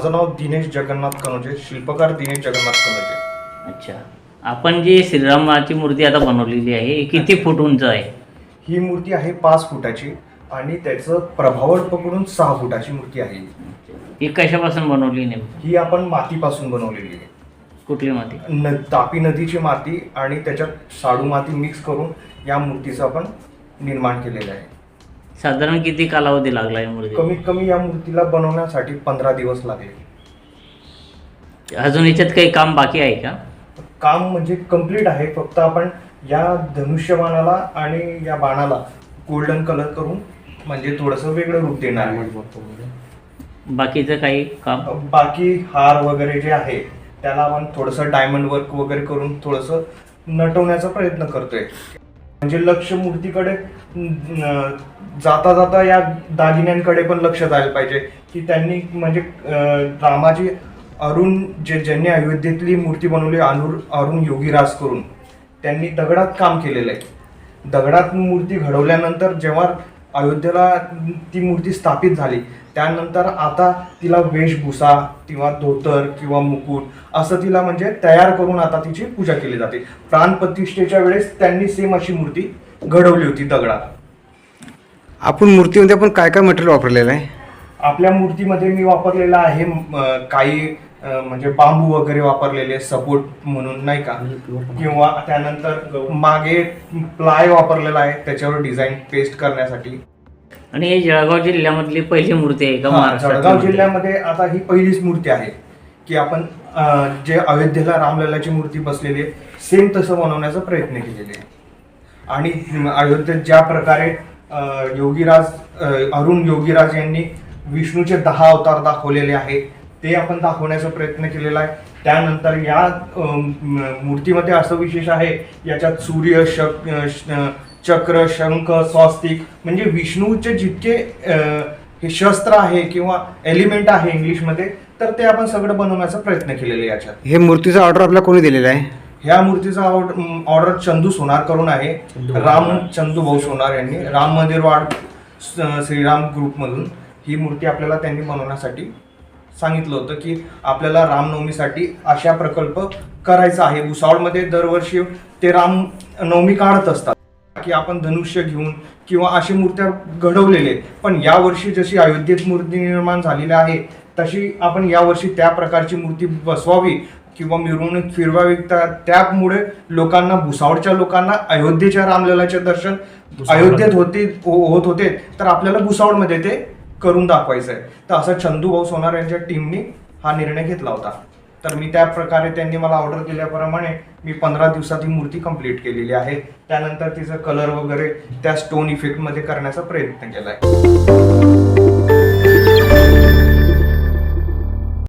माझं नाव दिनेश जगन्नाथ कनोजे शिल्पकार दिनेश जगन्नाथ कनोजे. अच्छा. आपण जी श्रीरामाची मूर्ती आता बनवलेली आहे ही किती फूट उंच आहे? ही मूर्ती आहे पाच फुटाची आणि त्याचं प्रभावळ पकडून सहा फुटाची मूर्ती आहे. ही कशापासून बनवली नेमकी? ही आपण मातीपासून बनवलेली आहे. कुठली माती? न तापी नदीची माती आणि त्याच्यात शाडू माती मिक्स करून या मूर्तीचं आपण निर्माण केलेलं आहे. साधारण किती कालावधी लागला या मूर्ती कमीत कमी या मूर्तीला बनवण्यासाठी पंधरा दिवस लागले. अजून याच्यात काही काम बाकी आहे का? काम म्हणजे कंप्लीट आहे फक्त आपण या धनुष्यबाणाला आणि या बाणाला गोल्डन कलर करून म्हणजे थोडंसं वेगळं रूप देणार आहे. बाकीचं काही काम? बाकी हार वगैरे जे आहे त्याला आपण थोडंसं डायमंड वर्क वगैरे करून थोडंसं नटवण्याचा प्रयत्न करतोय. म्हणजे लक्ष मूर्तीकडे जाता जाता या दागिन्यांकडे पण लक्ष जायला पाहिजे. की त्यांनी म्हणजे रामाजी रामाची अरुण जे ज्यांनी अयोध्येतली मूर्ती बनवली अनुर अरुण योगीराज करून त्यांनी दगडात काम केलेलं आहे. दगडात मूर्ती घडवल्यानंतर जेव्हा अयोध्येला ती मूर्ती स्थापित झाली. त्यानंतर आता तिला वेशभूषा किंवा धोतर किंवा मुकुट असं तिला म्हणजे तयार करून आता तिची पूजा केली जाते. प्राणप्रतिष्ठेच्या वेळेस त्यांनी सेम अशी मूर्ती घडवली होती दगडात. आपण मूर्तीमध्ये आपण काय काय मटेरियल वापरलेलं आहे? आपल्या मूर्तीमध्ये मी वापरलेला आहे काही म्हणजे बांबू वगैरे वापरलेले सपोर्ट म्हणून नाही का? किंवा त्यानंतर मागे प्लाय वापरलेला आहे त्याच्यावर डिझाईन पेस्ट करण्यासाठी. आणि ही जळगाव जिल्ह्यामधली पहिली मूर्ती आहे का जळगाव मूर्ती? जिल्ह्यामध्ये आता ही पहिलीच मूर्ती आहे की आपण जे अयोध्येला रामललाची मूर्ती बसलेली आहे सेम तसं बनवण्याचा प्रयत्न केलेले आहे. आणि अयोध्येत ज्या प्रकारे योगीराज अरुण योगीराज यांनी विष्णूचे दहा अवतार दाखवलेले आहे ते आपण दाखवण्याचा प्रयत्न केलेला आहे. त्यानंतर या मूर्तीमध्ये असं विशेष आहे याच्यात सूर्य शक चक्र शंख स्वास्तिक म्हणजे विष्णूचे जितके हे शस्त्र आहे किंवा एलिमेंट आहे इंग्लिशमध्ये तर ते आपण सगळं बनवण्याचा प्रयत्न केलेला आहे याच्यात. हे मूर्तीचा ऑर्डर आपल्याला कोणी दिलेला आहे? ह्या मूर्तीचा ऑर्डर चंदू सोनार करून आहे राम चंदू भाऊ सोनार यांनी राम मंदिर वाड श्रीराम ग्रुपमधून ही मूर्ती आपल्याला त्यांनी बनवण्यासाठी सांगितलं होतं की आपल्याला रामनवमीसाठी अशा प्रकल्प करायचा आहे. भुसावळमध्ये दरवर्षी ते राम नवमी काढत असतात की आपण धनुष्य घेऊन किंवा अशी मूर्त्या घडवलेले आहेत. पण यावर्षी जशी अयोध्येत मूर्ती निर्माण झालेली आहे तशी आपण यावर्षी त्या प्रकारची मूर्ती बसवावी किंवा मिरवणूक फिरवावी. त्या- त्यामुळे लोकांना भुसावळच्या लोकांना अयोध्येच्या रामललाचे दर्शन अयोध्येत होते हो- होत होते. तर आपल्याला भुसावळमध्ये ते करून दाखवायचं आहे तर असं चंदूभाऊ सोनार यांच्या टीमनी हा निर्णय घेतला होता. तर मी त्या प्रकारे त्यांनी मला ऑर्डर दिल्याप्रमाणे मी पंधरा दिवसात ही मूर्ती कंप्लीट केलेली आहे. त्यानंतर तिचं कलर वगैरे त्या स्टोन इफेक्टमध्ये करण्याचा प्रयत्न केला आहे